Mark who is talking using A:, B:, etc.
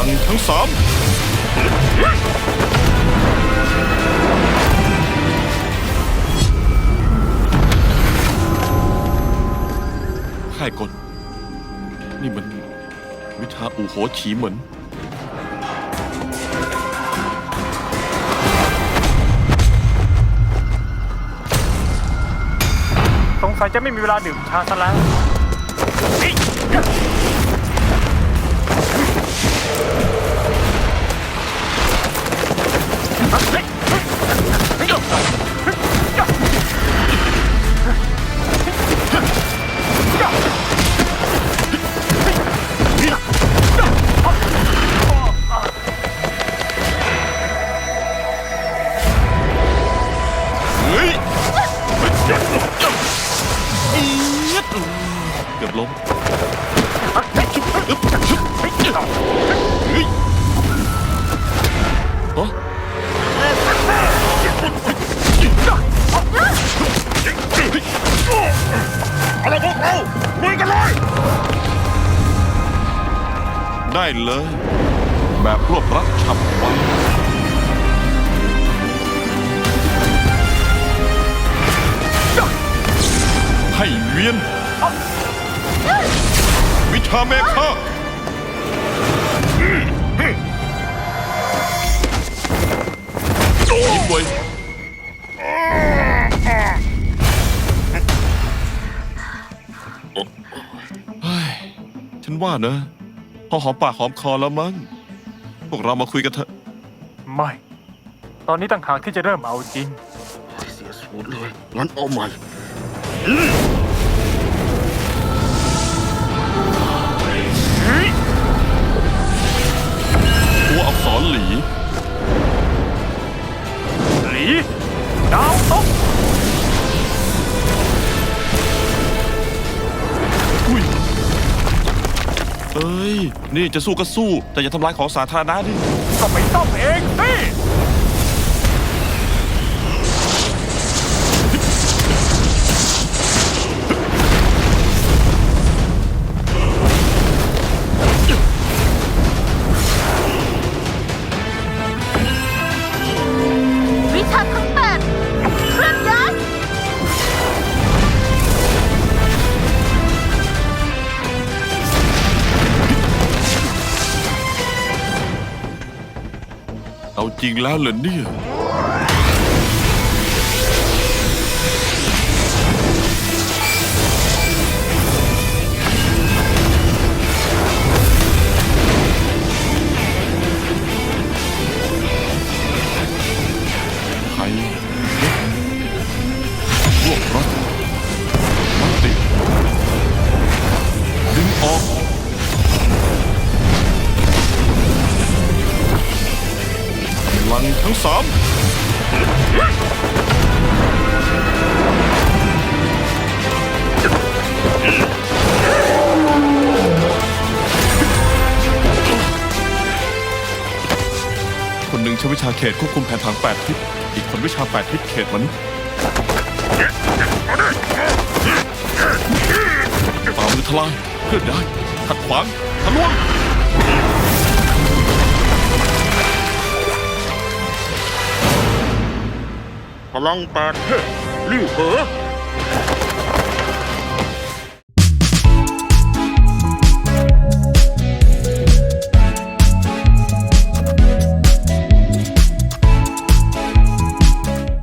A: ังทั้งสามค่ายกลนี่มันวิชาอู่โหฉีเหมือน
B: สงสัยจะไม่มีเวลาดื่มชาซะแล้ว
A: ดเกือบล้มฮะเอาละพวกเราลุยกันเลยได้เลย แบบรวบรัดฉับไวให้เวียน วิชาเมฆายิ้มไว้เฮ้ยฉันว่านะ พอหอมปากหอมคอแล้วมั้ง พวกเรามาคุยกันเถอะ
B: ไม่ ตอนนี้ต่างหากที่จะเริ่มเอาจริง
C: เสียสูตรเลย งั้นเอาใหม่
A: เอ้ย นี่จะสู้ก็สู้ แต่อย่าทำลายของสาธารณะดิ
B: ก็ไม่ต้องเองสิ
A: จริงแล้วเหรอเนี่ย ใคร ทั้งสามคนหนึ่งใช้วิชาเขตควบคุมแผนทางแปดทิศ อีกคนวิชาแปดทิศเขตมนุษย์ฝ่ามือทลายเคลื่อนย้ขัดขวางทะลวง
C: พลังแปดเทพลี่เหอ